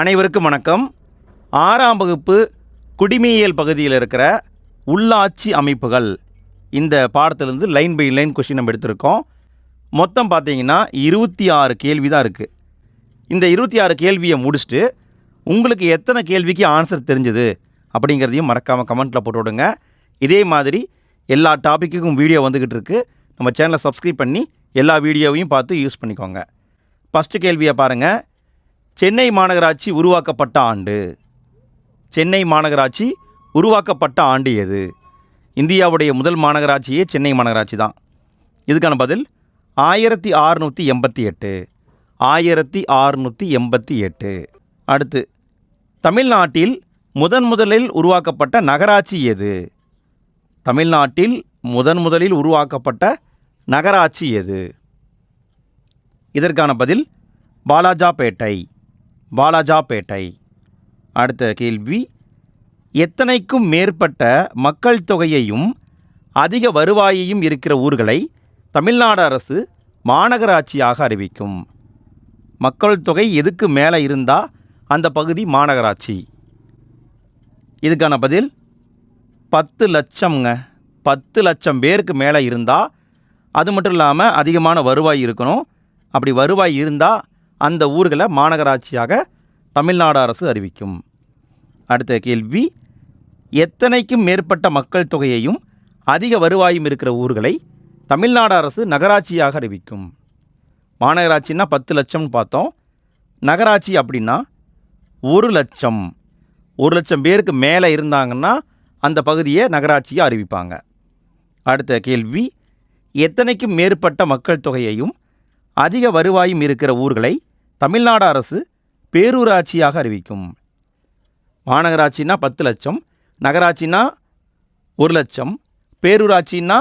அனைவருக்கும் வணக்கம். ஆறாம் வகுப்பு குடிமையியல் பகுதியில் இருக்கிற உள்ளாட்சி அமைப்புகள். இந்த பாடத்திலிருந்து லைன் பை லைன் கொஷின் நம்ம எடுத்திருக்கோம். மொத்தம் பார்த்தீங்கன்னா இருபத்தி ஆறு கேள்வி தான் இருக்குது இந்த இருபத்தி ஆறு கேள்வியை முடிச்சுட்டு உங்களுக்கு எத்தனை கேள்விக்கு ஆன்சர் தெரிஞ்சது அப்படிங்கிறதையும் மறக்காமல் கமெண்ட்டில் போட்டு விடுங்க. இதே மாதிரி எல்லா டாப்பிக்குக்கும் வீடியோ வந்துக்கிட்டு இருக்குது நம்ம சேனலை சப்ஸ்கிரைப் பண்ணி எல்லா வீடியோவையும் பார்த்து யூஸ் பண்ணிக்கோங்க. ஃபஸ்ட்டு கேள்வியை பாருங்கள் சென்னை மாநகராட்சி உருவாக்கப்பட்ட ஆண்டு. சென்னை மாநகராட்சி உருவாக்கப்பட்ட ஆண்டு எது? இந்தியாவுடைய முதல் மாநகராட்சியே சென்னை மாநகராட்சி தான். இதுக்கான பதில் ஆயிரத்தி அறுநூற்றி எண்பத்தி எட்டு. ஆயிரத்தி அறுநூற்றி எண்பத்தி எட்டு. அடுத்து தமிழ்நாட்டில் முதன் முதலில் உருவாக்கப்பட்ட நகராட்சி எது? தமிழ்நாட்டில் முதன் முதலில் உருவாக்கப்பட்ட நகராட்சி எது? இதற்கான பதில் பாலாஜாபேட்டை. பாலாஜாபேட்டை அடுத்த கேள்வி எத்தனைக்கும் மேற்பட்ட மக்கள் தொகையையும் அதிக வருவாயையும் இருக்கிற ஊர்களை தமிழ்நாடு அரசு மாநகராட்சியாக அறிவிக்கும். மக்கள் தொகை எதுக்கு மேலே இருந்தால் அந்த பகுதி மாநகராட்சி. இதுக்கான பதில் பத்து லட்சம்ங்க. பத்து லட்சம் பேருக்கு மேலே இருந்தால் அது மட்டும் இல்லாமல் அதிகமான வருவாய் இருக்கணும். அப்படி வருவாய் இருந்தால் அந்த ஊர்களை மாநகராட்சியாக தமிழ்நாடு அரசு அறிவிக்கும். அடுத்த கேள்வி எத்தனைக்கும் மேற்பட்ட மக்கள் தொகையையும் அதிக வருவாயும் இருக்கிற ஊர்களை தமிழ்நாடு அரசு நகராட்சியாக அறிவிக்கும். மாநகராட்சின்னா பத்து லட்சம்னு பார்த்தோம். நகராட்சி அப்படின்னா ஒரு லட்சம். ஒரு லட்சம் பேருக்கு மேலே இருந்தாங்கன்னா அந்த பகுதியை நகராட்சியாக அறிவிப்பாங்க. அடுத்த கேள்வி எத்தனைக்கும் மேற்பட்ட மக்கள் தொகையையும் அதிக வருவாயும் இருக்கிற ஊர்களை தமிழ்நாடு அரசு பேரூராட்சியாக அறிவிக்கும். மாநகராட்சின்னா பத்து லட்சம் நகராட்சின்னா ஒரு லட்சம் பேரூராட்சின்னா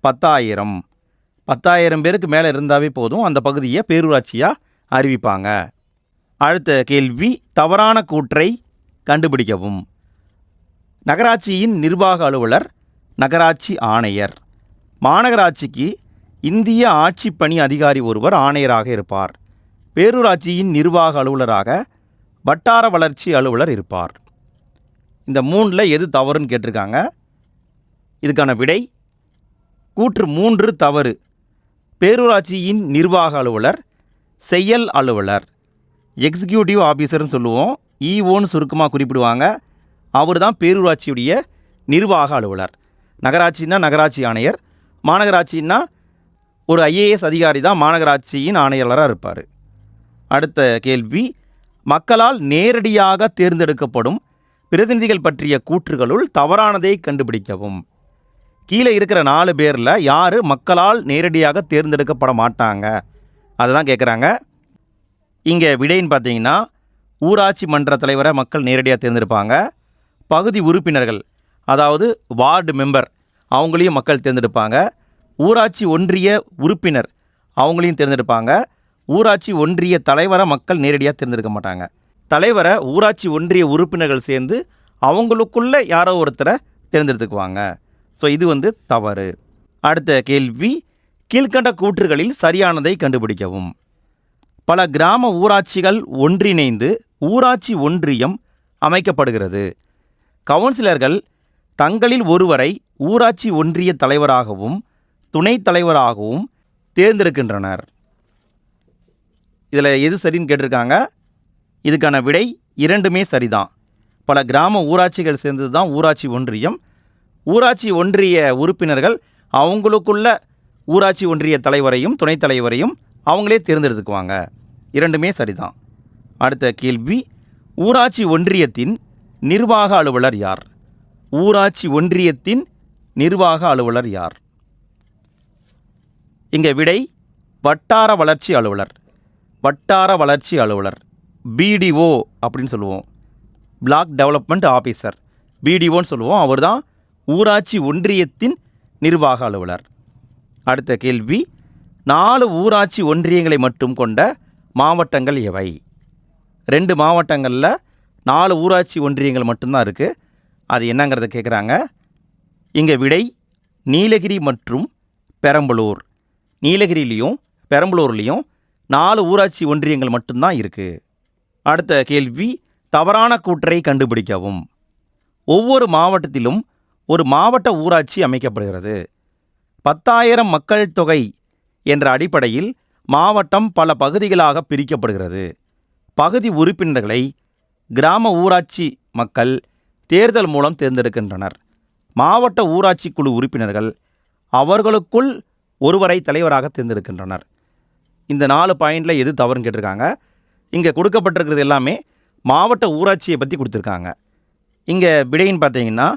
பத்தாயிரம். பத்தாயிரம் பேருக்கு மேலே இருந்தாவே போதும் அந்த பகுதியை பேரூராட்சியாக அறிவிப்பாங்க. அடுத்த கேள்வி தவறான கூற்றை கண்டுபிடிக்கவும். நகராட்சியின் நிர்வாக அலுவலர் நகராட்சி ஆணையர். மாநகராட்சிக்கு இந்திய ஆட்சிப்பணி அதிகாரி ஒருவர் ஆணையராக இருப்பார். பேரூராட்சியின் நிர்வாக அலுவலராக வட்டார வளர்ச்சி அலுவலர் இருப்பார். இந்த மூணில் எது தவறுன்னு கேட்டிருக்காங்க. இதுக்கான விடை கூற்று மூன்று தவறு. பேரூராட்சியின் நிர்வாக அலுவலர் செயல் அலுவலர் எக்ஸிக்யூட்டிவ் ஆஃபீஸர்னு சொல்லுவோம். இஓன்னு சுருக்கமாக குறிப்பிடுவாங்க. அவர் தான் பேரூராட்சியுடைய நிர்வாக அலுவலர். நகராட்சின்னா நகராட்சி ஆணையர் மாநகராட்சின்னா ஒரு ஐஏஎஸ் அதிகாரி தான் மாநகராட்சியின் ஆணையாளராக இருப்பார். அடுத்த கேள்வி மக்களால் நேரடியாக தேர்ந்தெடுக்கப்படும் பிரதிநிதிகள் பற்றிய கூற்றுகளுள் தவறானதை கண்டுபிடிக்கவும். கீழே இருக்கிற நாலு பேரில் யார் மக்களால் நேரடியாக தேர்ந்தெடுக்கப்பட மாட்டாங்க? அதுதான் கேட்குறாங்க இங்கே விடைன்னு பார்த்தீங்கன்னா ஊராட்சி மன்ற தலைவரை மக்கள் நேரடியாக தேர்ந்தெடுப்பாங்க. பகுதி உறுப்பினர்கள் அதாவது வார்டு மெம்பர் அவங்களையும் மக்கள் தேர்ந்தெடுப்பாங்க. ஊராட்சி ஒன்றிய உறுப்பினர் அவங்களையும் தேர்ந்தெடுப்பாங்க. ஊராட்சி ஒன்றிய தலைவரை மக்கள் நேரடியாக தேர்ந்தெடுக்க மாட்டாங்க. தலைவரை ஊராட்சி ஒன்றிய உறுப்பினர்கள் சேர்ந்து அவங்களுக்குள்ள யாரோ ஒருத்தரை தேர்ந்தெடுத்துக்குவாங்க. ஸோ இது வந்து தவறு. அடுத்த கேள்வி கீழ்கண்ட கூற்றுகளில் சரியானதை கண்டுபிடிக்கவும். பல கிராம ஊராட்சிகள் ஒன்றிணைந்து ஊராட்சி ஒன்றியம் அமைக்கப்படுகிறது. கவுன்சிலர்கள் தங்களில் ஒருவரை ஊராட்சி ஒன்றிய தலைவராகவும் துணைத் தலைவராகவும் தேர்ந்தெடுக்கின்றனர். இதில் எது சரின்னு கேட்டிருக்காங்க. இதுக்கான விடை இரண்டுமே சரிதான். பல கிராம ஊராட்சிகள் சேர்ந்தது தான் ஊராட்சி ஒன்றியம். ஊராட்சி ஒன்றிய உறுப்பினர்கள் அவங்களுக்குள்ள ஊராட்சி ஒன்றிய தலைவரையும் துணைத் தலைவரையும் அவங்களே தேர்ந்தெடுத்துக்குவாங்க. இரண்டுமே சரிதான். அடுத்த கேள்வி ஊராட்சி ஒன்றியத்தின் நிர்வாக அலுவலர் யார்? ஊராட்சி ஒன்றியத்தின் நிர்வாக அலுவலர் யார்? இங்கே விடை வட்டார வளர்ச்சி அலுவலர். வட்டார வளர்ச்சி அலுவலர் பிடிஓ அப்படின்னு சொல்லுவோம். பிளாக் டெவலப்மெண்ட் ஆஃபீஸர் பிடிஓன்னு சொல்லுவோம். அவர் தான் ஊராட்சி ஒன்றியத்தின் நிர்வாக அலுவலர். அடுத்த கேள்வி நாலு ஊராட்சி ஒன்றியங்களை மட்டும் கொண்ட மாவட்டங்கள் எவை? ரெண்டு மாவட்டங்களில் நாலு ஊராட்சி ஒன்றியங்கள் மட்டும்தான் இருக்குது அது என்னங்கிறத கேட்குறாங்க இங்கே விடை நீலகிரி மற்றும் பெரம்பலூர். நீலகிரிலையும் பெரம்பலூர்லேயும் நாலு ஊராட்சி ஒன்றியங்கள் மட்டும்தான் இருக்குது அடுத்த கேள்வி தவறான கூற்றை கண்டுபிடிக்கவும். ஒவ்வொரு மாவட்டத்திலும் ஒரு மாவட்ட ஊராட்சி அமைக்கப்படுகிறது. பத்தாயிரம் மக்கள் தொகை என்ற அடிப்படையில் மாவட்டம் பல பகுதிகளாக பிரிக்கப்படுகிறது. பகுதி உறுப்பினர்களை கிராம ஊராட்சி மக்கள் தேர்தல் மூலம் தேர்ந்தெடுக்கின்றனர். மாவட்ட ஊராட்சி குழு உறுப்பினர்கள் அவர்களுக்குள் ஒருவரை தலைவராக தேர்ந்தெடுக்கின்றனர். இந்த நாலு பாயிண்டில் எது தவறுன்னு கேட்டிருக்காங்க. இங்கே கொடுக்கப்பட்டிருக்கிறது எல்லாமே மாவட்ட ஊராட்சியை பற்றி கொடுத்துருக்காங்க. இங்கே விடைன்னு பார்த்தீங்கன்னா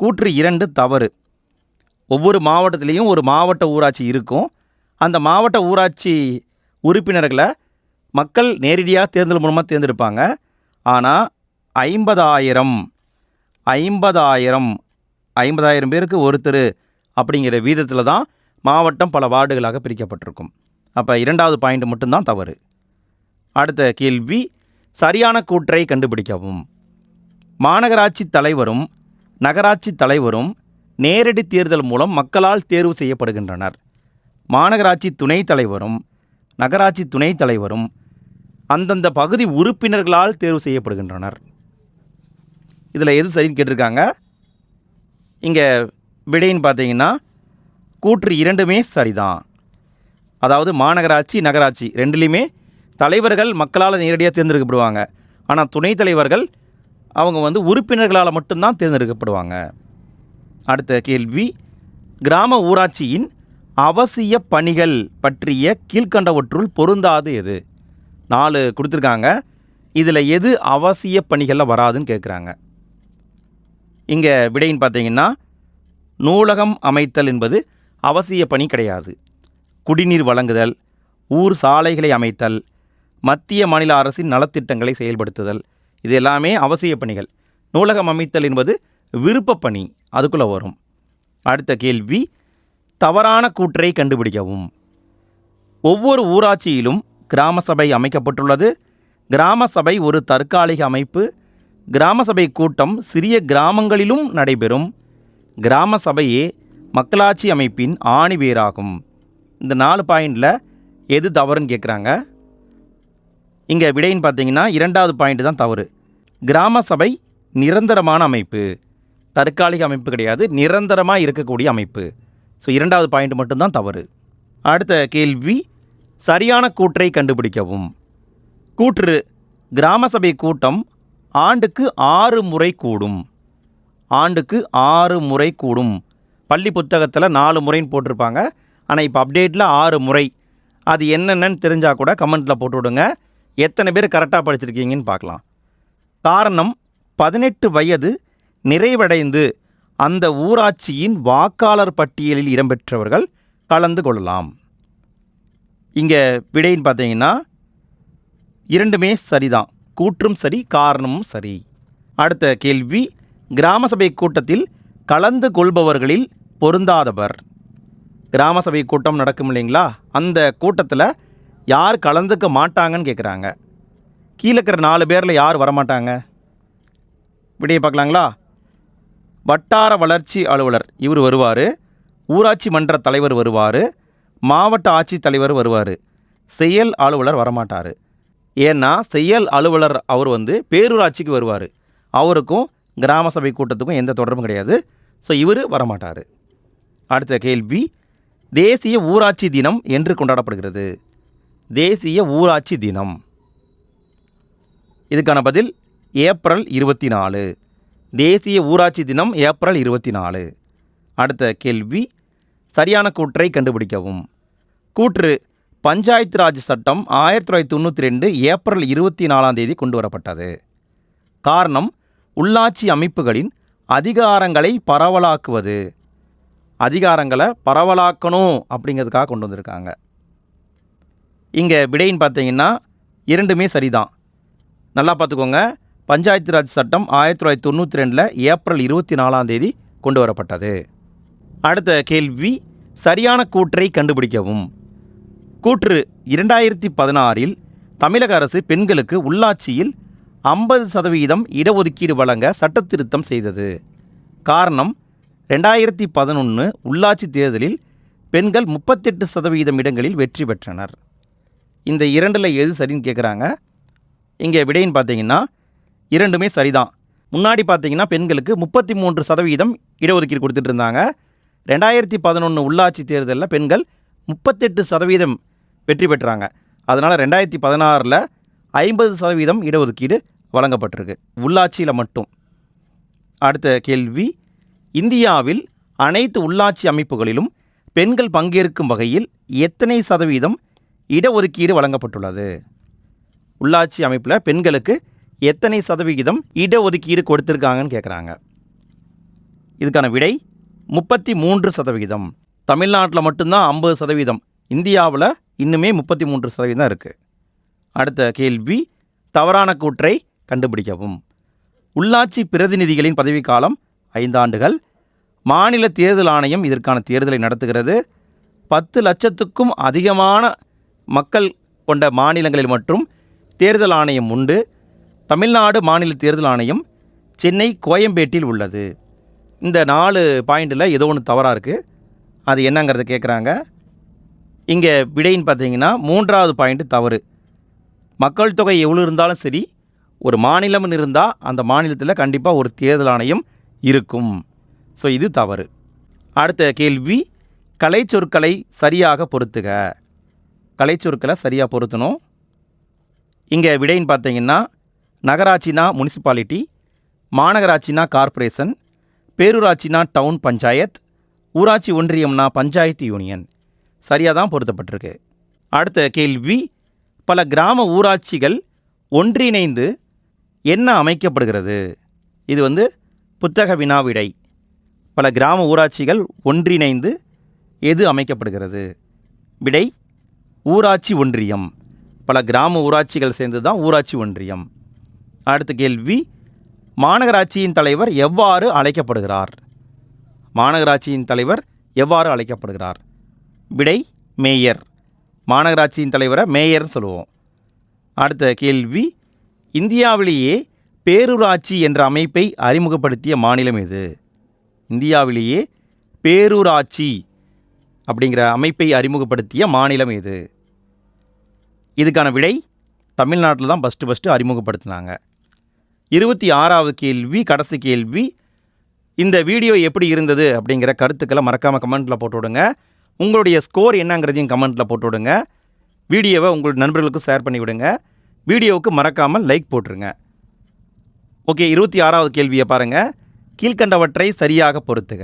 கூற்று இரண்டு தவறு. ஒவ்வொரு மாவட்டத்துலேயும் ஒரு மாவட்ட ஊராட்சி இருக்கும். அந்த மாவட்ட ஊராட்சி உறுப்பினர்களை மக்கள் நேரடியாக தேர்தல் மூலமாக தேர்ந்தெடுப்பாங்க. ஆனால் ஐம்பதாயிரம் ஐம்பதாயிரம் ஐம்பதாயிரம் பேருக்கு ஒருத்தர் அப்படிங்கிற வீதத்தில் தான் மாவட்டம் பல வார்டுகளாக பிரிக்கப்பட்டிருக்கும். அப்போ இரண்டாவது பாயிண்ட் மட்டும்தான் தவறு. அடுத்த கேள்வி சரியான கூற்றை கண்டுபிடிக்கவும். மாநகராட்சி தலைவரும் நகராட்சி தலைவரும் நேரடி தேர்தல் மூலம் மக்களால் தேர்வு செய்யப்படுகின்றனர். மாநகராட்சி துணைத் தலைவரும் நகராட்சி துணைத் தலைவரும் அந்தந்த பகுதி உறுப்பினர்களால் தேர்வு செய்யப்படுகின்றனர். இதில் எது சரின்னு கேட்டிருக்காங்க? இங்கே விடைன்னு பார்த்தீங்கன்னா கூற்று இரண்டுமே சரிதான். அதாவது மாநகராட்சி நகராட்சி ரெண்டுலேயுமே தலைவர்கள் மக்களால் நேரடியாக தேர்ந்தெடுக்கப்படுவாங்க. ஆனால் துணைத் தலைவர்கள் அவங்க வந்து உறுப்பினர்களால் மட்டும்தான் தேர்ந்தெடுக்கப்படுவாங்க. அடுத்த கேள்வி. கிராம ஊராட்சியின் அவசிய பணிகள் பற்றிய கீழ்க்கண்டவற்றுள் பொருந்தாது எது? நாலு கொடுத்துருக்காங்க. இதில் எது அவசிய பணிகளில் வராதுன்னு கேட்குறாங்க இங்கே விடைன்னு பார்த்தீங்கன்னா நூலகம் அமைத்தல் என்பது அவசிய பணி கிடையாது. குடிநீர் வழங்குதல் ஊர் சாலைகளை அமைத்தல் மத்திய மாநில அரசின் நலத்திட்டங்களை செயல்படுத்துதல். இது எல்லாமே அவசிய பணிகள். நூலகம் அமைத்தல் என்பது விருப்பப்பணி அதுக்குள்ளே வரும். அடுத்த கேள்வி தவறான கூற்றை கண்டுபிடிக்கவும். ஒவ்வொரு ஊராட்சியிலும் கிராம சபை அமைக்கப்பட்டுள்ளது. கிராம சபை ஒரு தற்காலிக அமைப்பு. கிராம சபை கூட்டம் சிறிய கிராமங்களிலும் நடைபெறும். கிராம சபையே மக்களாட்சி அமைப்பின் ஆணிவேராகும். இந்த நாலு பாயிண்டில் எது தவறுன்னு கேட்குறாங்க இங்கே விடைன்னு பார்த்தீங்கன்னா இரண்டாவது பாயிண்ட் தான் தவறு. கிராம சபை நிரந்தரமான அமைப்பு. தற்காலிக அமைப்பு கிடையாது நிரந்தரமாக இருக்கக்கூடிய அமைப்பு. ஸோ இரண்டாவது பாயிண்ட் மட்டும்தான் தவறு. அடுத்த கேள்வி சரியான கூற்றை கண்டுபிடிக்கவும். கூற்று கிராம சபை கூட்டம் ஆண்டுக்கு ஆறு முறை கூடும். ஆண்டுக்கு ஆறு முறை கூடும். பள்ளி புத்தகத்தில் நாலு முறைன்னு போட்டிருப்பாங்க. ஆனால் இப்போ அப்டேட்டில் ஆறு முறை. அது என்னென்னு தெரிஞ்சால் கூட கமெண்ட்டில் போட்டு விடுங்க எத்தனை பேர் கரெக்டாக படிச்சிருக்கீங்கன்னு பார்க்கலாம். காரணம் பதினெட்டு வயது நிறைவடைந்து அந்த ஊராட்சியின் வாக்காளர் பட்டியலில் இடம்பெற்றவர்கள் கலந்து கொள்ளலாம். இங்கே விடைன்னு பார்த்தீங்கன்னா இரண்டுமே சரிதான். கூற்றும் சரி காரணமும் சரி. அடுத்த கேள்வி கிராம சபை கூட்டத்தில் கலந்து கொள்பவர்களில் பொருந்தாதவர். கிராம சபை கூட்டம் நடக்கும் இல்லைங்களா? அந்த கூட்டத்தில் யார் கலந்துக்க மாட்டாங்கன்னு கேட்குறாங்க கீழே இருக்கிற நாலு பேரில் யார் வரமாட்டாங்க? விடிய பார்க்கலாங்களா வட்டார வளர்ச்சி அலுவலர் இவர் வருவார். ஊராட்சி மன்ற தலைவர் வருவார். மாவட்ட ஆட்சித்தலைவர் வருவார். செயல் அலுவலர் வரமாட்டார். ஏன்னா செயல் அலுவலர் அவர் வந்து பேரூராட்சிக்கு வருவார். அவருக்கும் கிராம சபை கூட்டத்துக்கும் எந்த தொடர்பும் கிடையாது. ஸோ இவர் வரமாட்டார். அடுத்த கேள்வி தேசிய ஊராட்சி தினம் என்று கொண்டாடப்படுகிறது. தேசிய ஊராட்சி தினம். இதுக்கான பதில் ஏப்ரல் இருபத்தி நாலு தேசிய ஊராட்சி தினம் ஏப்ரல் இருபத்தி நாலு அடுத்த கேள்வி சரியான கூற்றை கண்டுபிடிக்கவும். கூற்று பஞ்சாயத்து ராஜ் சட்டம் ஆயிரத்தி தொள்ளாயிரத்தி தொண்ணூற்றி ரெண்டு ஏப்ரல் இருபத்தி நாலாம் தேதி கொண்டு வரப்பட்டது. காரணம் உள்ளாட்சி அமைப்புகளின் அதிகாரங்களை பரவலாக்குவது. அதிகாரங்களை பரவலாக்கணும் அப்படிங்கிறதுக்காக கொண்டு வந்திருக்காங்க. இங்கே விடைன்னு பார்த்தீங்கன்னா இரண்டுமே சரிதான். நல்லா பார்த்துக்கோங்க. பஞ்சாயத்து ராஜ் சட்டம் ஆயிரத்தி தொள்ளாயிரத்தி தொண்ணூற்றி ரெண்டில் ஏப்ரல் இருபத்தி நாலாம் தேதி கொண்டு வரப்பட்டது. அடுத்த கேள்வி சரியான கூற்றை கண்டுபிடிக்கவும். கூற்று இரண்டாயிரத்தி பதினாறில் தமிழக அரசு பெண்களுக்கு உள்ளாட்சியில் ஐம்பது சதவீதம் இடஒதுக்கீடு வழங்க சட்டத்திருத்தம் செய்தது. காரணம் ரெண்டாயிரத்தி பதினொன்று உள்ளாட்சி தேர்தலில் பெண்கள் முப்பத்தெட்டு சதவீதம் இடங்களில் வெற்றி பெற்றனர். இந்த இரண்டில் எது சரின்னு கேட்குறாங்க இங்கே விடைன்னு பார்த்தீங்கன்னா இரண்டுமே சரிதான். முன்னாடி பார்த்தீங்கன்னா பெண்களுக்கு முப்பத்தி மூன்று சதவீதம் இடஒதுக்கீடு கொடுத்துட்டு இருந்தாங்க. ரெண்டாயிரத்தி பதினொன்று உள்ளாட்சி தேர்தலில் பெண்கள் முப்பத்தெட்டு சதவீதம் வெற்றி பெற்றாங்க. அதனால் ரெண்டாயிரத்தி பதினாறில் ஐம்பது சதவீதம் இடஒதுக்கீடு வழங்கப்பட்டிருக்கு. உள்ளாட்சியில் மட்டும். அடுத்த கேள்வி இந்தியாவில் அனைத்து உள்ளாட்சி அமைப்புகளிலும் பெண்கள் பங்கேற்கும் வகையில் எத்தனை சதவீதம் இடஒதுக்கீடு வழங்கப்பட்டுள்ளது? உள்ளாட்சி அமைப்பில் பெண்களுக்கு எத்தனை சதவிகிதம் இடஒதுக்கீடு கொடுத்துருக்காங்கன்னு கேட்குறாங்க இதுக்கான விடை முப்பத்தி மூன்று சதவிகிதம். தமிழ்நாட்டில் மட்டும்தான் ஐம்பது சதவீதம். இந்தியாவில் இன்னுமே முப்பத்தி மூன்று சதவீதம் இருக்குது அடுத்த கேள்வி தவறான கூற்றை கண்டுபிடிக்கவும். உள்ளாட்சி பிரதிநிதிகளின் பதவிக்காலம் ஐந்தாண்டுகள். மாநில தேர்தல் ஆணையம் இதற்கான தேர்தலை நடத்துகிறது. பத்து லட்சத்துக்கும் அதிகமான மக்கள் கொண்ட மாநிலங்களில் மற்றும் தேர்தல் ஆணையம் உண்டு. தமிழ்நாடு மாநில தேர்தல் ஆணையம் சென்னை கோயம்பேட்டில் உள்ளது. இந்த நாலு பாயிண்டில் ஏதோ ஒன்று தவறாக இருக்குது அது என்னங்கிறத கேட்குறாங்க இங்கே விடைன்னு பார்த்தீங்கன்னா மூன்றாவது பாயிண்ட்டு தவறு. மக்கள் தொகை எவ்வளோ இருந்தாலும் சரி ஒரு மாநிலம்னு இருந்தால் அந்த மாநிலத்தில் கண்டிப்பாக ஒரு தேர்தல் ஆணையம் இருக்கும். ஸோ இது தவறு. அடுத்த கேள்வி கலைச்சொற்களை சரியாக பொருத்துக. கலைச்சொற்களை சரியாக பொருத்தணும். இங்கே விடைன்னு பார்த்தீங்கன்னா நகராட்சினா முனிசிபாலிட்டி மாநகராட்சினா கார்ப்பரேஷன் பேரூராட்சினா டவுன் பஞ்சாயத் ஊராட்சி ஒன்றியம்னா பஞ்சாயத்து யூனியன். சரியாக தான் பொருத்தப்பட்டிருக்கு. அடுத்த கேள்வி பல கிராம ஊராட்சிகள் ஒன்றிணைந்து என்ன அமைக்கப்படுகிறது? இது வந்து புத்தக வினாவிடை பல கிராம ஊராட்சிகள் ஒன்றிணைந்து எது அமைக்கப்படுகிறது? விடை ஊராட்சி ஒன்றியம். பல கிராம ஊராட்சிகள் சேர்ந்து தான் ஊராட்சி ஒன்றியம். அடுத்த கேள்வி மாநகராட்சியின் தலைவர் எவ்வாறு அழைக்கப்படுகிறார்? மாநகராட்சியின் தலைவர் எவ்வாறு அழைக்கப்படுகிறார்? விடை மேயர். மாநகராட்சியின் தலைவரை மேயர்னு சொல்லுவோம். அடுத்த கேள்வி இந்தியாவிலேயே பேரூராட்சி என்ற அமைப்பை அறிமுகப்படுத்திய மாநிலம் எது? இந்தியாவிலேயே பேரூராட்சி அப்படிங்கிற அமைப்பை அறிமுகப்படுத்திய மாநிலம் எது? இதுக்கான விடை தமிழ்நாட்டில் தான் ஃபஸ்ட்டு ஃபஸ்ட்டு அறிமுகப்படுத்தினாங்க. இருபத்தி ஆறாவது கேள்வி கடைசி கேள்வி இந்த வீடியோ எப்படி இருந்தது அப்படிங்கிற கருத்துக்களை மறக்காமல் கமெண்ட்டில் போட்டு விடுங்க. உங்களுடைய ஸ்கோர் என்னங்கிறதையும் கமெண்ட்டில் போட்டு விடுங்க. வீடியோவை உங்கள் நண்பர்களுக்கும் ஷேர் பண்ணிவிடுங்க வீடியோவுக்கு மறக்காமல் லைக் போட்டுருங்க. ஓகே இருபத்தி ஆறாவது கேள்வியை பாருங்கள் கீழ்கண்டவற்றை சரியாக பொறுத்துக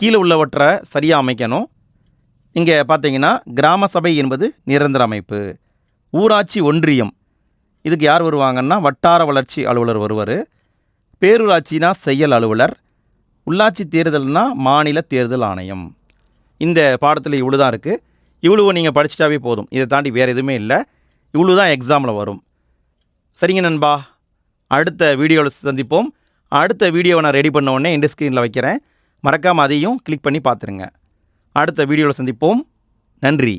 கீழே உள்ளவற்றை சரியாக அமைக்கணும். இங்கே பார்த்தீங்கன்னா கிராம சபை என்பது நிரந்தர அமைப்பு. ஊராட்சி ஒன்றியம். இதுக்கு யார் வருவாங்கன்னா வட்டார வளர்ச்சி அலுவலர் வருவார். பேரூராட்சினா செயல் அலுவலர். உள்ளாட்சி தேர்தல்னா மாநில தேர்தல் ஆணையம். இந்த பாடத்தில் இவ்வளோ தான் இருக்குது இவ்வளோ நீங்கள் படிச்சிட்டாவே போதும். இதை தாண்டி வேறு எதுவுமே இல்லை. இவ்வளோ தான் எக்ஸாமில் வரும். சரிங்க நண்பா. அடுத்த வீடியோவில் சந்திப்போம். அடுத்த வீடியோவை நான் ரெடி பண்ண உடனே எண்டு ஸ்க்ரீனில் வைக்கிறேன். மறக்காமல் அதையும் கிளிக் பண்ணி பார்த்துருங்க. அடுத்த வீடியோவில் சந்திப்போம். நன்றி.